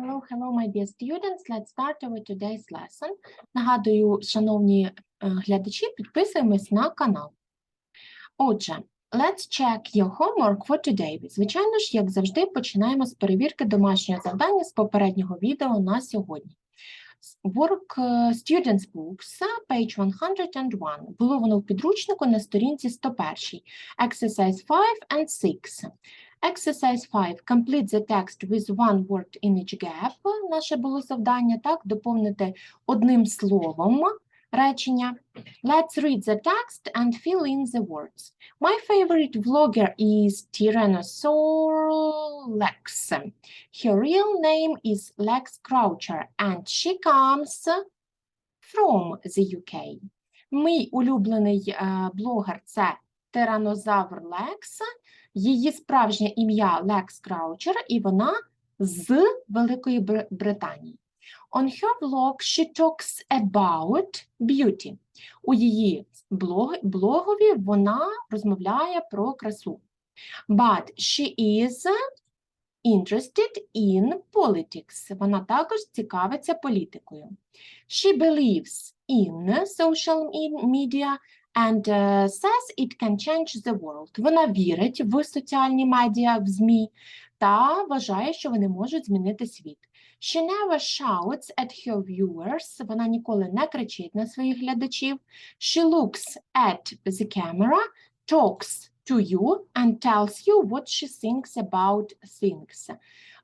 Hello, hello, my dear students. Let's start our today's lesson. Нагадую, шановні е, глядачі, підписуємось на канал. Отже, let's check your homework for today. Звичайно ж, як завжди, починаємо з перевірки домашнього завдання з попереднього відео на сьогодні. Work е, Students Books, page 101. Було воно в підручнику на сторінці 101. Exercise 5 and 6. Exercise 5. Complete the text with one word in each gap. Наше було завдання, так, доповнити одним словом речення. Let's read the text and fill in the words. My favorite vlogger is Tyrannosaur Lex. Her real name is Lex Croucher and she comes from the UK. Мій улюблений е, блогер це тиранозавр Лекс. Її справжнє ім'я Лекс Краучер, і вона з Великої Бр- Британії. On her blog she talks about beauty. У її блог, блогові вона розмовляє про красу. But she is interested in politics. Вона також цікавиться політикою. She believes in social media and uh, says it can change the world. Вона вірить в соціальні медіа, в ЗМІ та вважає, що вони можуть змінити світ. She never shouts at her viewers. Вона ніколи не кричить на своїх глядачів. She looks at the camera, talks to you and tells you what she thinks about things.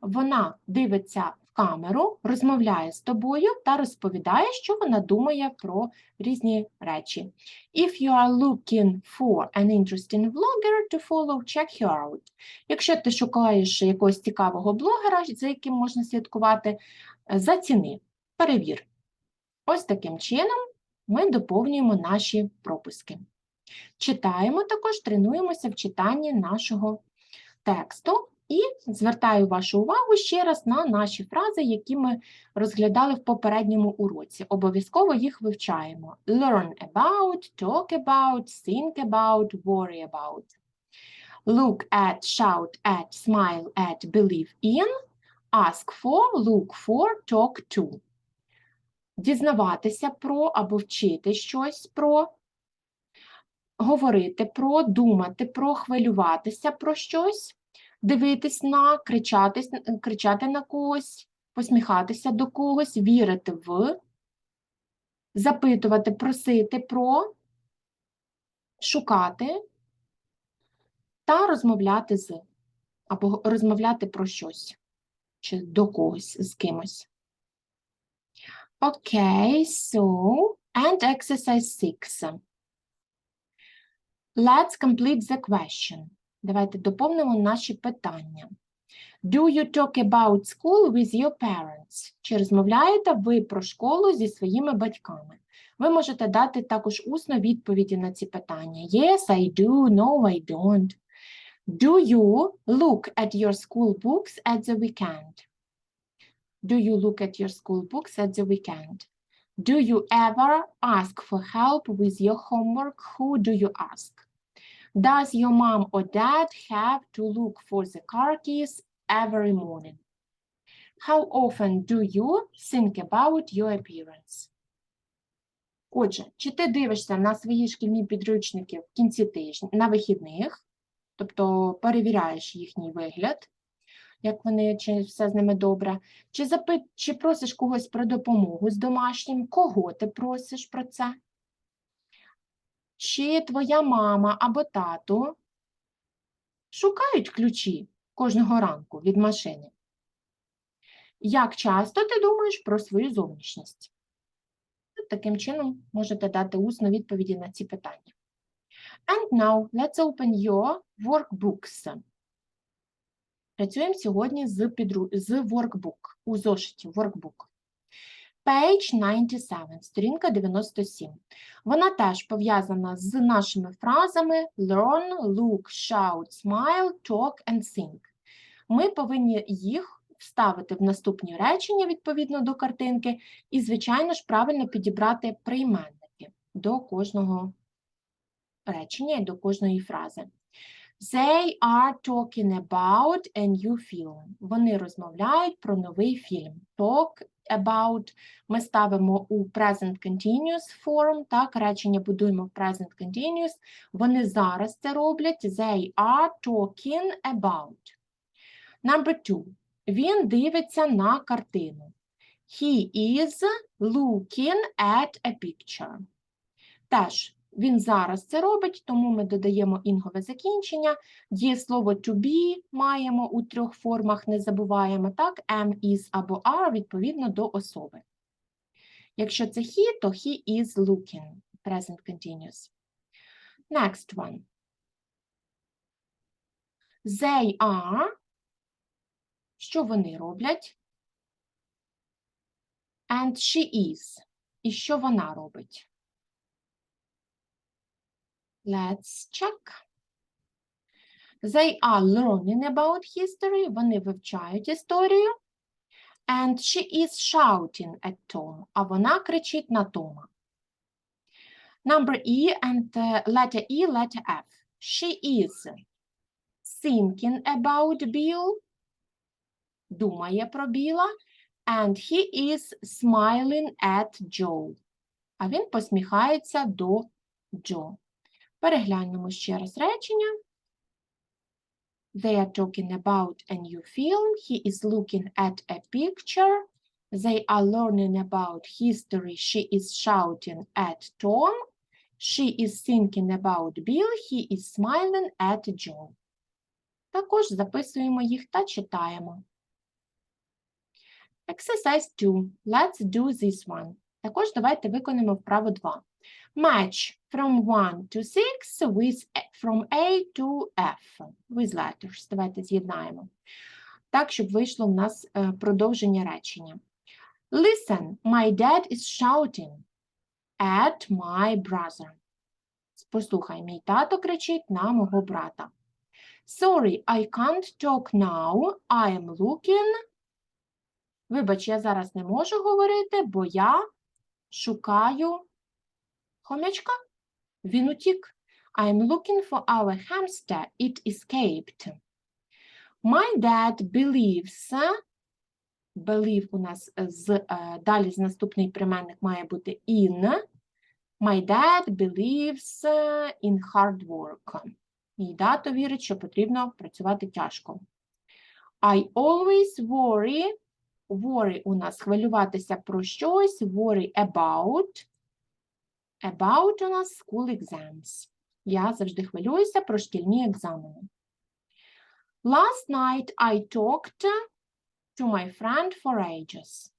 Вона дивиться в камеру, розмовляє з тобою та розповідає, що вона думає про різні речі. If you are looking for an interesting vlogger to follow, check her out. Якщо ти шукаєш якогось цікавого блогера, за яким можна слідкувати, заціни, перевір. Ось таким чином ми доповнюємо наші пропуски. Читаємо також, тренуємося в читанні нашого тексту. І звертаю вашу увагу ще раз на наші фрази, які ми розглядали в попередньому уроці. Обов'язково їх вивчаємо. Learn about, talk about, think about, worry about. Look at, shout at, smile at, believe in, ask for, look for, talk to. Дізнаватися про або вчити щось про, говорити про, думати про, хвилюватися про щось, дивитись на, кричати, кричати на когось, посміхатися до когось, вірити в, запитувати, просити про, шукати та розмовляти з, або розмовляти про щось, чи до когось з кимось. Okay, so, and exercise 6. Let's complete the question. Давайте доповнимо наші питання. Do you talk about school with your parents? Чи розмовляєте ви про школу зі своїми батьками? Ви можете дати також усно відповіді на ці питання. Yes, I do. No, I don't. Do you look at your school books at the weekend? Do you look at your school books at the weekend? Do you ever ask for help with your homework? Who do you ask? Does your mom or dad have to look for the car keys every morning? How often do you think about your appearance? Отже, чи ти дивишся на свої шкільні підручники в кінці тижня на вихідних, тобто перевіряєш їхній вигляд, як вони, чи все з ними добре, чи запит, чи просиш когось про допомогу з домашнім, кого ти просиш про це? Чи твоя мама або тато шукають ключі кожного ранку від машини? Як часто ти думаєш про свою зовнішність? Таким чином можете дати усно відповіді на ці питання. And now let's open your workbooks. Працюємо сьогодні з, підру... з workbook, у зошиті workbook. Page 97, сторінка 97. Вона теж пов'язана з нашими фразами learn, look, shout, smile, talk and think. Ми повинні їх вставити в наступні речення відповідно до картинки і, звичайно ж, правильно підібрати прийменники до кожного речення і до кожної фрази. They are talking about a new film. Вони розмовляють про новий фільм. Talk about ми ставимо у present continuous form, так, речення будуємо в present continuous. Вони зараз це роблять. They are talking about. Number two. Він дивиться на картину. He is looking at a picture. Теж він зараз це робить, тому ми додаємо інгове закінчення. Є слово to be маємо у трьох формах, не забуваємо, так? Am, is або are відповідно до особи. Якщо це he, то he is looking. Present continuous. Next one. They are. Що вони роблять? And she is. І що вона робить? Let's check. They are learning about history. Вони вивчають історію. And she is shouting at Tom. А вона кричить на Тома. Number E and uh, letter E, letter F. She is thinking about Bill. Думає про Біла. And he is smiling at Joe. А він посміхається до Джо. Переглянемо ще раз речення. They are talking about a new film. He is looking at a picture. They are learning about history. She is shouting at Tom. She is thinking about Bill. He is smiling at Joe. Також записуємо їх та читаємо. Exercise 2. Let's do this one. Також давайте виконаємо вправо 2. Match from 1 to 6 with from A to F with letters. Давайте з'єднаємо. Так, щоб вийшло в нас е, продовження речення. Listen, my dad is shouting at my brother. Послухай, мій тато кричить на мого брата. Sorry, I can't talk now. I am looking. Вибач, я зараз не можу говорити, бо я шукаю хомячка. Він утік. I am looking for our hamster. It escaped. My dad believes. Believe у нас з, е, далі з наступний прийменник має бути in. My dad believes е, in hard work. Мій тато вірить, що потрібно працювати тяжко. I always worry. Worry у нас хвилюватися про щось. Worry about. About у нас school exams. Я завжди хвилююся про шкільні екзамени. Last night I talked to my friend for ages.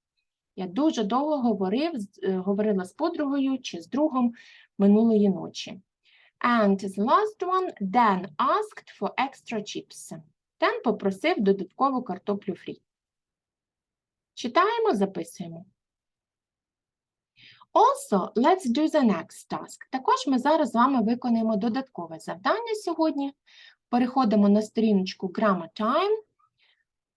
Я дуже довго говорив, е, говорила з подругою чи з другом минулої ночі. And the last one, Dan asked for extra chips. Ден попросив додаткову картоплю фрі. Читаємо, записуємо. Also, let's do the next task. Також ми зараз з вами виконаємо додаткове завдання сьогодні. Переходимо на сторіночку Grammar Time.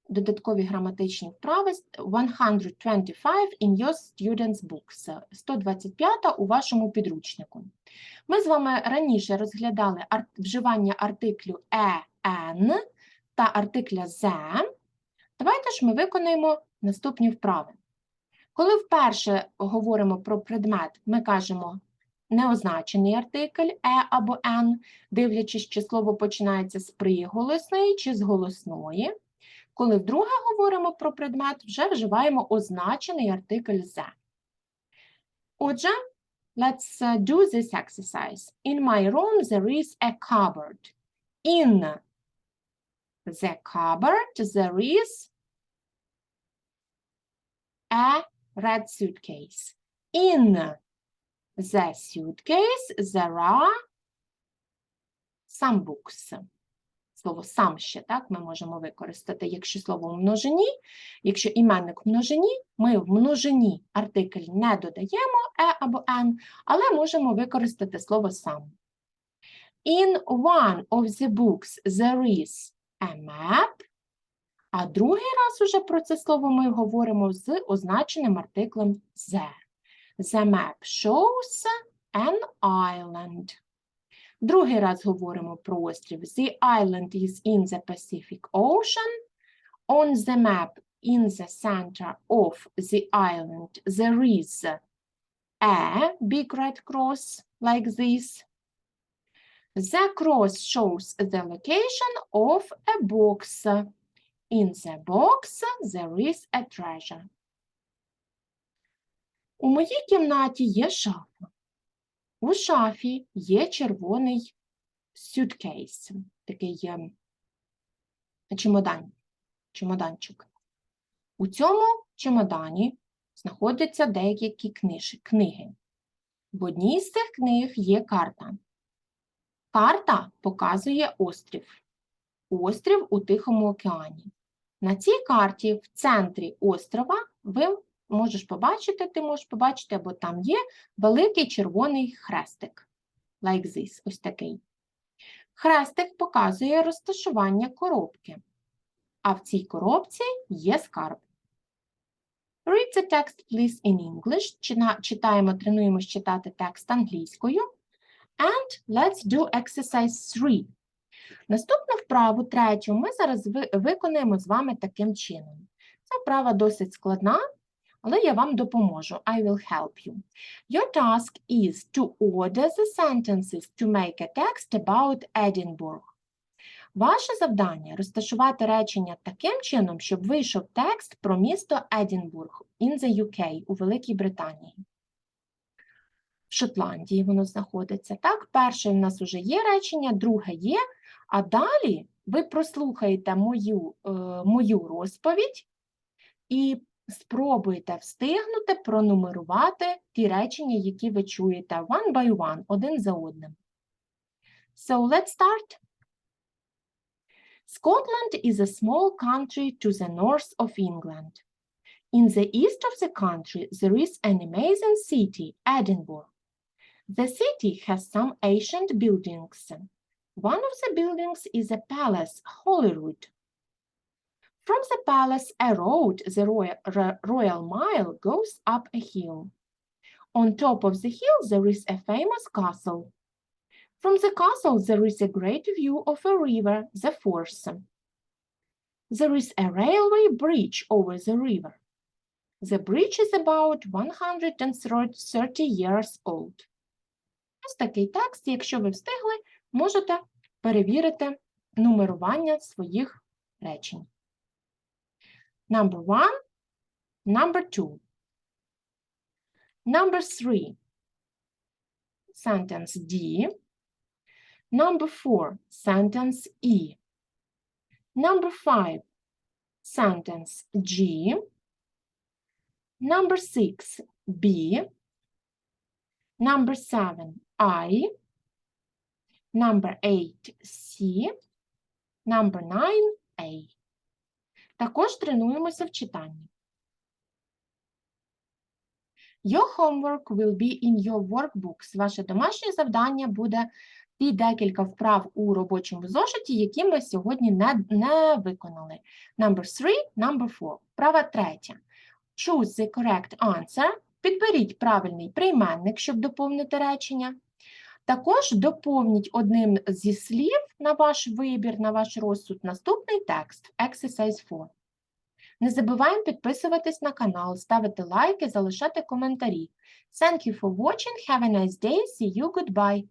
Додаткові граматичні вправи 125 in your students' books. 125 у вашому підручнику. Ми з вами раніше розглядали вживання артиклю «ен» та артикля «the». Давайте ж ми виконаємо наступні вправи. Коли вперше говоримо про предмет, ми кажемо неозначений артикль е або ен, дивлячись, чи слово починається з приголосної чи з голосної. Коли вдруге говоримо про предмет, вже вживаємо означений артикль «the». Отже, let's uh, do this exercise. In my room there is a cupboard. In the cupboard there is a red suitcase. In the suitcase there are some books. Слово сам ще так ми можемо використати, якщо слово в множині, якщо іменник в множині, ми в множині артикль не додаємо е або ен, але можемо використати слово сам. In one of the books there is a map, а другий раз уже про це слово ми говоримо з означеним артиклем the. The map shows an island. Другий раз говоримо про острів. The island is in the Pacific Ocean. On the map in the center of the island there is a big red cross like this. The cross shows the location of a box. In the box there is a treasure. У моїй кімнаті є шафа. У шафі є червоний suitcase, такий ем, чемодан, чемоданчик. У цьому чемодані знаходяться деякі книж, книги. В одній з цих книг є карта. Карта показує острів. Острів у Тихому океані. На цій карті в центрі острова ви можеш побачити, ти можеш побачити, або там є великий червоний хрестик. Like this, ось такий. Хрестик показує розташування коробки. А в цій коробці є скарб. Read the text, please, in English. Читаємо, тренуємось читати текст англійською. And let's do exercise 3. Наступну вправу, третю, ми зараз ви- виконаємо з вами таким чином. Ця вправа досить складна, але я вам допоможу. I will help you. Your task is to order the sentences to make a text about Edinburgh. Ваше завдання розташувати речення таким чином, щоб вийшов текст про місто Едінбург in the UK у Великій Британії. В Шотландії воно знаходиться. Так, перше в нас вже є речення, друге є, а далі ви прослухаєте мою, е, мою розповідь і спробуйте встигнути пронумерувати ті речення, які ви чуєте one by one, один за одним. So let's start. Scotland is a small country to the north of England. In the east of the country, there is an amazing city, Edinburgh. The city has some ancient buildings. One of the buildings is a palace, Holyrood. From the palace, a road, the Royal, Royal Mile, goes up a hill. On top of the hill, there is a famous castle. From the castle, there is a great view of a river, the Forth. There is a railway bridge over the river. The bridge is about 130 years old. Ось такий текст. Якщо ви встигли, можете перевірити нумерування своїх речень. Number one, number two. Number three. Sentence D. Number four, sentence E. Number five, sentence G. Number six, B. Number seven, I. Number eight, C. Number nine, A. Також тренуємося в читанні. Your homework will be in your workbooks. Ваше домашнє завдання буде ті декілька вправ у робочому зошиті, які ми сьогодні не, не виконали. Number three, number four. Вправа третя. Choose the correct answer. Підберіть правильний прийменник, щоб доповнити речення. Також доповніть одним зі слів на ваш вибір, на ваш розсуд наступний текст Exercise 4. Не забуваємо підписуватись на канал, ставити лайки, залишати коментарі. Thank you for watching. Have a nice day. See you. Goodbye.